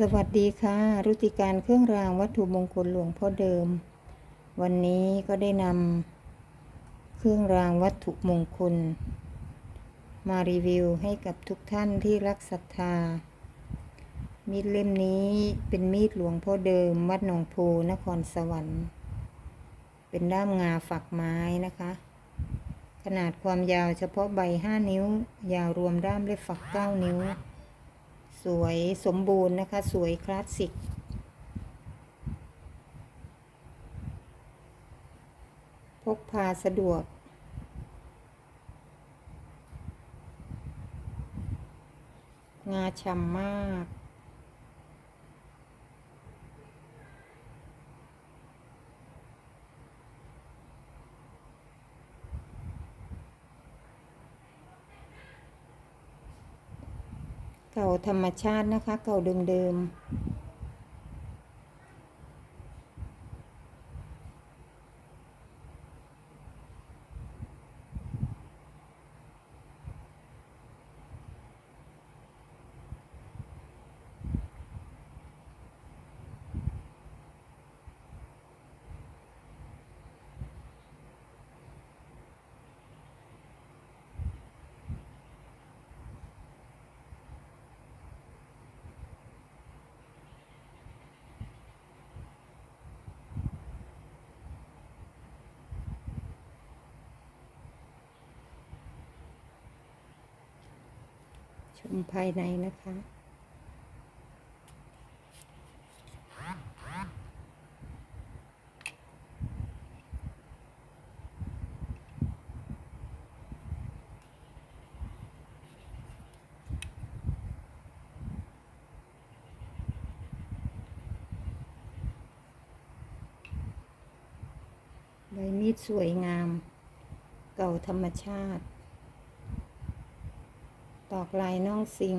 สวัสดีค่ะ รุติการเครื่องรางวัตถุมงคลหลวงพ่อเดิม วันนี้ก็ได้นำเครื่องรางวัตถุมงคล มารีวิวให้กับทุกท่านที่รักศรัทธา มีดเล่มนี้เป็นมีดหลวงพ่อเดิม วัดหนองโพนครสวรรค์ เป็นด้ามงาฝักไม้นะคะ ขนาดความยาวเฉพาะใบ 5 นิ้ว ยาวรวมด้ามและฝัก 9 นิ้ว สวยสมบูรณ์นะคะ สวยคลาสสิก พกพาสะดวก งาฉ่ำมาก เก่าธรรมชาตินะคะ เก่าเดิมๆ มภายในนะคะ ใบมีดสวยงาม เก่าธรรมชาติ ตอกลายน้องสิง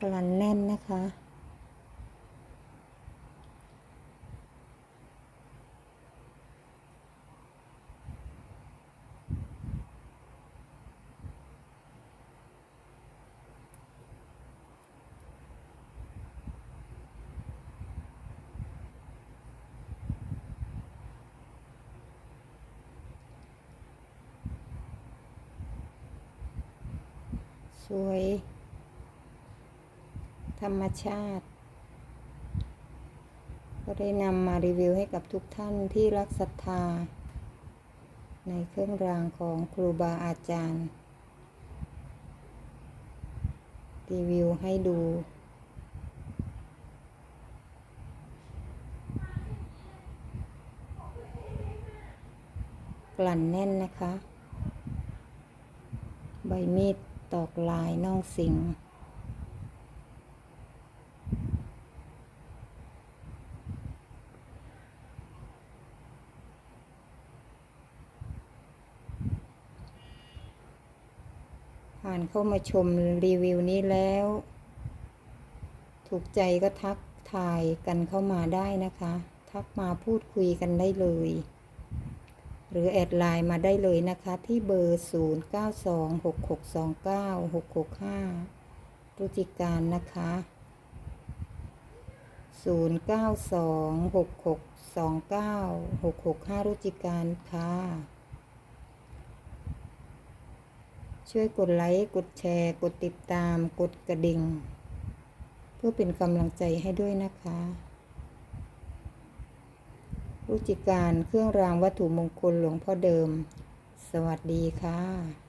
กลันแน่นนะคะ ส วย ธรรมชาติ ก็ได้นำมารีวิวให้กับทุกท่านที่รักศรัทธา ในเครื่องรางของครูบาอาจารย์ รีวิวให้ดูกลั่นแน่นนะคะ ใบมีด ตอกลายน่องสิงผ่านเข้ามาชมรีวิวนี้แล้ว ถูกใจก็ทักทายกันเข้ามาได้นะคะ ทักมาพูดคุยกันได้เลย หรือแอดไลน์มาได้เลยนะคะที่เบอร์ 0926629665รุจิการนะคะ 0926629665 รุจิการค่ะ ช่วยกดไลค์ กดแชร์ กดติดตาม กดกระดิ่ง เพื่อเป็นกำลังใจให้ด้วยนะคะ รุจิการเครื่องรางวัตถุมงคลหลวงพ่อเดิม สวัสดีค่ะ